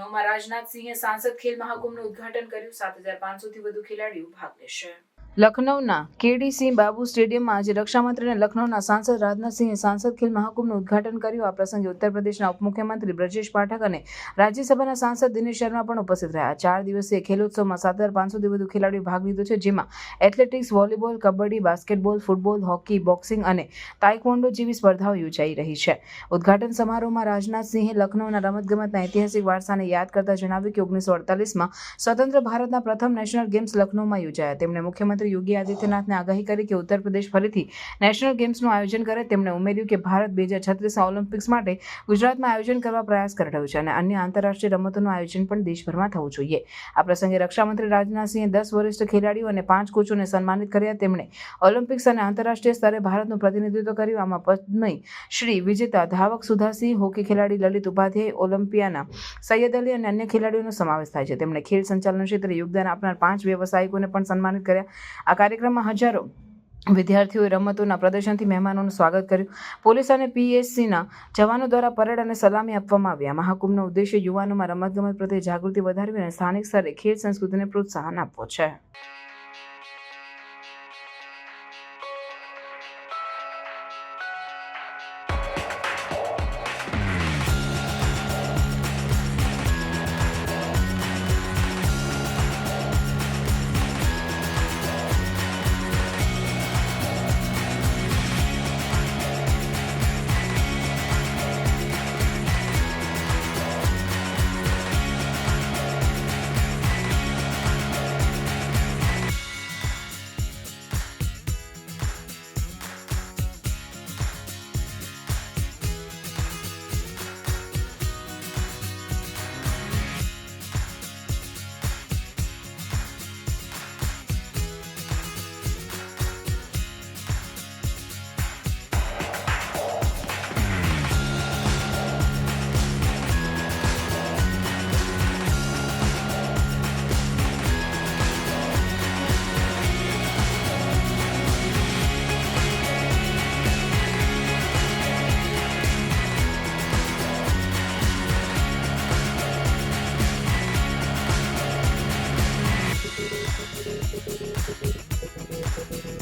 લખનૌમાં રાજનાથસિંહે સાંસદ ખેલ મહાકુંભનું ઉદઘાટન કર્યું. સાત હજાર પાંચસોથી વધુ ખેલાડીઓ ભાગ લેશે. લખનૌના કેડીસી બાબુ સ્ટેડિયમમાં આજે રક્ષામંત્રી અને લખનૌના સાંસદ રાજનાથસિંહે સાંસદ ખેલ મહાકુંભનું ઉદ્ઘાટન કર્યું. આ પ્રસંગે ઉત્તર પ્રદેશના ઉપમુખ્યમંત્રી બ્રજેશ પાઠક અને રાજ્યસભાના સાંસદ દિનેશ શર્મા પણ ઉપસ્થિત રહ્યા. ચાર દિવસીય ખેલોત્સવમાં સાત હજાર પાંચસોથી વધુ ખેલાડીઓ ભાગ લીધો છે, જેમાં athletics, volleyball, kabaddi, basketball, football, hockey, boxing અને તાઇક્વોન્ડો જેવી સ્પર્ધાઓ યોજાઈ રહી છે. ઉદ્ઘાટન સમારોહમાં રાજનાથસિંહે લખનૌના રમતગમતના ઐતિહાસિક વારસાને યાદ કરતા જણાવ્યું કે ઓગણીસો અડતાલીસમાં સ્વતંત્ર ભારતના પ્રથમ નેશનલ ગેમ્સ લખનૌમાં યોજાયા. તેમણે મુખ્યમંત્રી યોગી આદિત્યનાથને આગાહી કરી કે ઉત્તર પ્રદેશ ફરીથી નેશનલ ગેમ્સનું આયોજન કરે, તેમણે ઉમેર્યું કે ભારત બે હજાર છત્રીસના ઓલિમ્પિક્સ માટે ગુજરાતમાં આયોજન કરવા પ્રયાસ કરી રહ્યું છે અને અન્ય આંતરરાષ્ટ્રીય રમતોનું આયોજન પણ દેશભરમાં થવું જોઈએ. આ પ્રસંગે રક્ષામંત્રી રાજનાથસિંહે દસ વરિષ્ઠ ખેલાડીઓ અને પાંચ કોચોને સન્માનિત કર્યા. તેમણે ઓલિમ્પિક્સ અને આંતરરાષ્ટ્રીય સ્તરે ભારતનું પ્રતિનિધિત્વ કર્યું. આમાં પદ્મય શ્રી વિજેતા, ધાવક સુધાસિંહ, હોકી ખેલાડી લલિત ઉપાધ્યાય, ઓલિમ્પિયાના સૈયદ અલી અને અન્ય ખેલાડીઓનો સમાવેશ થાય છે. તેમણે ખેલ સંચાલન ક્ષેત્રે યોગદાન આપનાર પાંચ વ્યવસાયિકોને પણ સન્માનિત કર્યા. આ કાર્યક્રમમાં હજારો વિદ્યાર્થીઓએ રમતોના પ્રદર્શનથી મહેમાનોનું સ્વાગત કર્યું. પોલીસ અને પીએસસીના જવાનો દ્વારા પરેડ અને સલામી આપવામાં આવ્યા. મહાકુંભનો ઉદ્દેશ્ય યુવાનોમાં રમતગમત પ્રત્યે જાગૃતિ વધારવી અને સ્થાનિક સ્તરે ખેલ સંસ્કૃતિને પ્રોત્સાહન આપવો છે.